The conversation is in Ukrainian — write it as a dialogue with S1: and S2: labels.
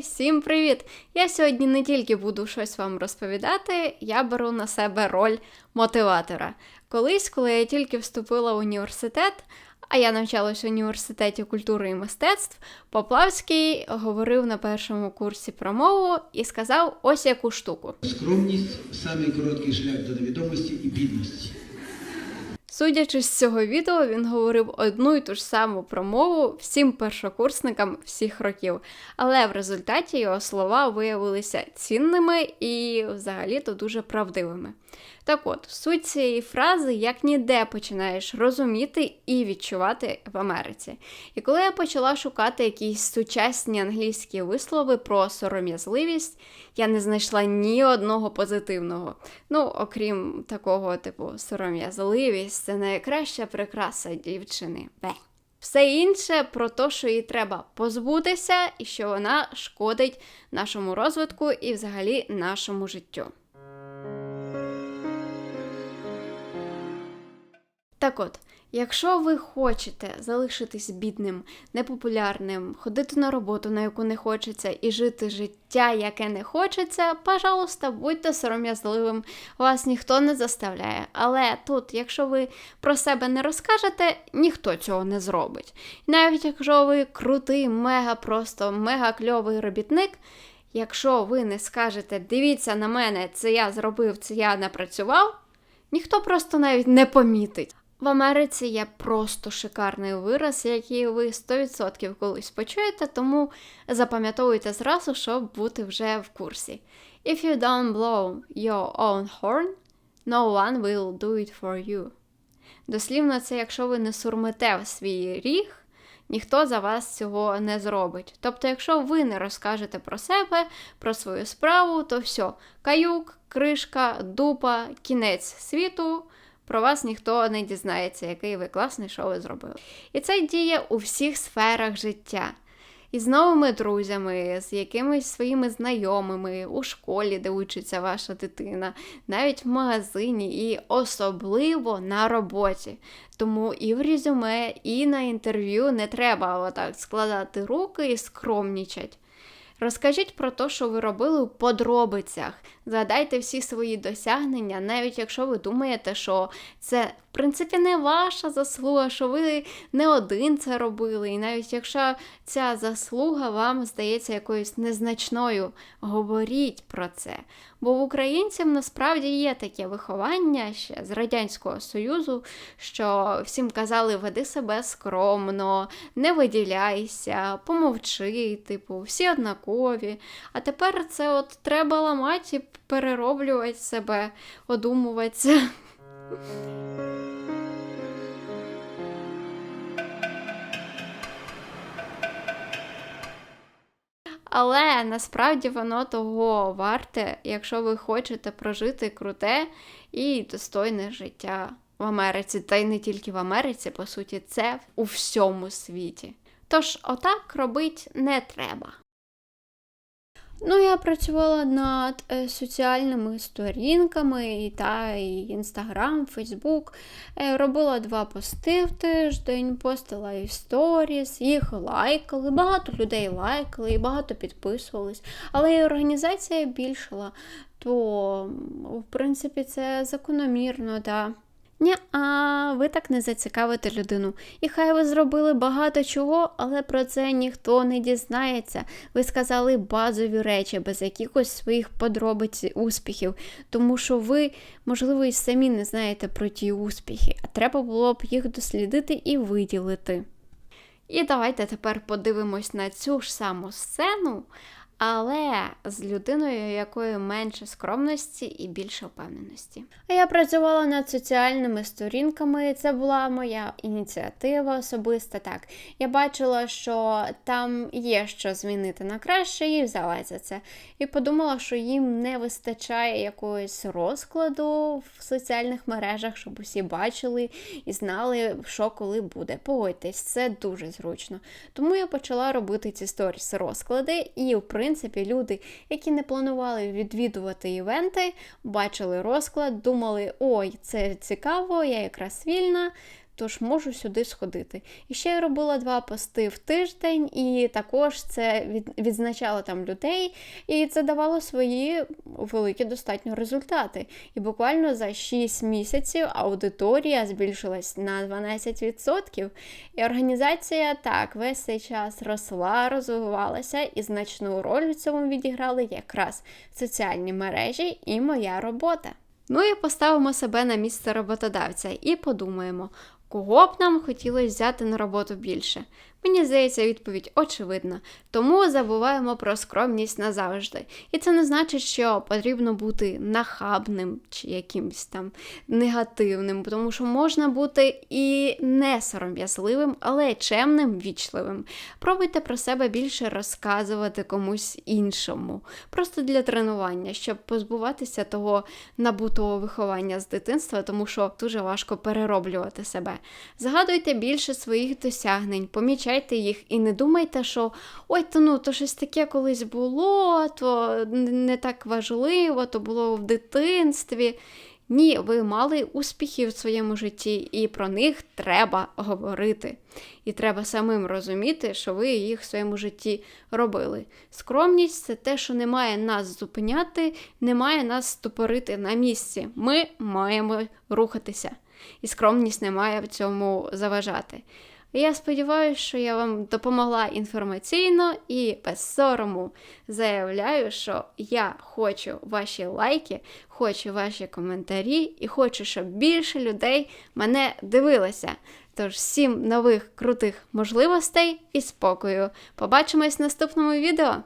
S1: Всім привіт! Я сьогодні не тільки буду щось вам розповідати, я беру на себе роль мотиватора. Колись, коли я тільки вступила в університет, а я навчалась в університеті культури і мистецтв, Поплавський говорив на першому курсі про мову і сказав ось яку штуку.
S2: Скромність самий короткий шлях до невідомості і бідності.
S1: Судячи з цього відео, він говорив одну і ту ж саму промову всім першокурсникам всіх років. Але в результаті його слова виявилися цінними і взагалі-то дуже правдивими. Так от, суть цієї фрази як ніде починаєш розуміти і відчувати в Америці. І коли я почала шукати якісь сучасні англійські вислови про сором'язливість, я не знайшла ні одного позитивного. Ну, окрім такого, типу, сором'язливість це найкраща прикраса дівчини. Бе. Все інше про те, що їй треба позбутися, і що вона шкодить нашому розвитку і взагалі нашому життю. Так от, якщо ви хочете залишитись бідним, непопулярним, ходити на роботу, на яку не хочеться, і жити життя, яке не хочеться, пожалуйста, будьте сором'язливим, вас ніхто не заставляє. Але тут, якщо ви про себе не розкажете, ніхто цього не зробить. І навіть якщо ви крутий, мега просто мега кльовий робітник. Якщо ви не скажете, дивіться на мене, це я зробив, це я напрацював, ніхто просто навіть не помітить. В Америці є просто шикарний вираз, який ви 100% колись почуєте, тому запам'ятовуйте зразу, щоб бути вже в курсі. If you don't blow your own horn, no one will do it for you. Дослівно, це якщо ви не сурмите в свій ріг, ніхто за вас цього не зробить. Тобто, якщо ви не розкажете про себе, про свою справу, то все, каюк, кришка, дупа, кінець світу про вас ніхто не дізнається, який ви класний, що ви зробили. І це діє у всіх сферах життя. І з новими друзями, з якимись своїми знайомими, у школі, де учиться ваша дитина, навіть в магазині, і особливо на роботі. Тому і в резюме, і на інтерв'ю не треба отак складати руки і скромнічать. Розкажіть про те, що ви робили у подробицях. Згадайте всі свої досягнення, навіть якщо ви думаєте, що це, в принципі, не ваша заслуга, що ви не один це робили. І навіть якщо ця заслуга вам здається якоюсь незначною, говоріть про це. Бо в українців насправді є таке виховання ще з Радянського Союзу, що всім казали, веди себе скромно, не виділяйся, помовчи, типу, всі однакові. А тепер це от треба ламати і перероблювати себе, одумуватися. Але насправді воно того варте, якщо ви хочете прожити круте і достойне життя в Америці, та й не тільки в Америці, по суті, це у всьому світі. Тож, отак робити не треба. Ну, я працювала над е, соціальними сторінками, і та і Інстаграм, Фейсбук. Е, робила два пости в тиждень, постила і сторіс, їх лайкали. Багато людей лайкали і багато підписувались. Але і організація більшала, то, в принципі, це закономірно. Да. Ні, а ви так не зацікавите людину. І хай ви зробили багато чого, але про це ніхто не дізнається. Ви сказали базові речі, без якихось своїх подробиць успіхів, тому що ви, можливо, і самі не знаєте про ті успіхи, а треба було б їх дослідити і виділити. І давайте тепер подивимось на цю ж саму сцену, але з людиною, якою менше скромності і більше впевненості. А я працювала над соціальними сторінками, це була моя ініціатива особиста. Так, я бачила, що там є що змінити на краще, і взяла за це. І подумала, що їм не вистачає якогось розкладу в соціальних мережах, щоб усі бачили і знали, що коли буде. Погодьтесь, це дуже зручно. Тому я почала робити ці сторіс розклади, і в принципі принципі, люди, які не планували відвідувати івенти, бачили розклад, думали, ой, це цікаво, я якраз вільна. Тож можу сюди сходити. І ще я робила два пости в тиждень, і також це відзначало там людей, і це давало свої великі достатньо результати. І буквально за 6 місяців аудиторія збільшилась на 12%. І організація так весь цей час росла, розвивалася, і значну роль в цьому відіграли якраз соціальні мережі і моя робота. Ну і поставимо себе на місце роботодавця і подумаємо, кого б нам хотілося взяти на роботу більше. Мені здається, відповідь очевидна. Тому забуваємо про скромність назавжди. І це не значить, що потрібно бути нахабним чи якимось там негативним, тому що можна бути і не сором'язливим, але чемним, вічливим. Пробуйте про себе більше розказувати комусь іншому, просто для тренування, щоб позбуватися того набутого виховання з дитинства, тому що дуже важко перероблювати себе. Згадуйте більше своїх досягнень, помічайте їх і не думайте, що ой, то ну, то щось таке колись було, то не так важливо, то було в дитинстві. Ні, ви мали успіхи в своєму житті, і про них треба говорити. І треба самим розуміти, що ви їх в своєму житті робили. Скромність це те, що не має нас зупиняти, не має нас ступорити на місці. Ми маємо рухатися. І скромність не має в цьому заважати. Я сподіваюся, що я вам допомогла інформаційно і без сорому заявляю, що я хочу ваші лайки, хочу ваші коментарі і хочу, щоб більше людей мене дивилося. Тож всім нових крутих можливостей і спокою. Побачимось в наступному відео!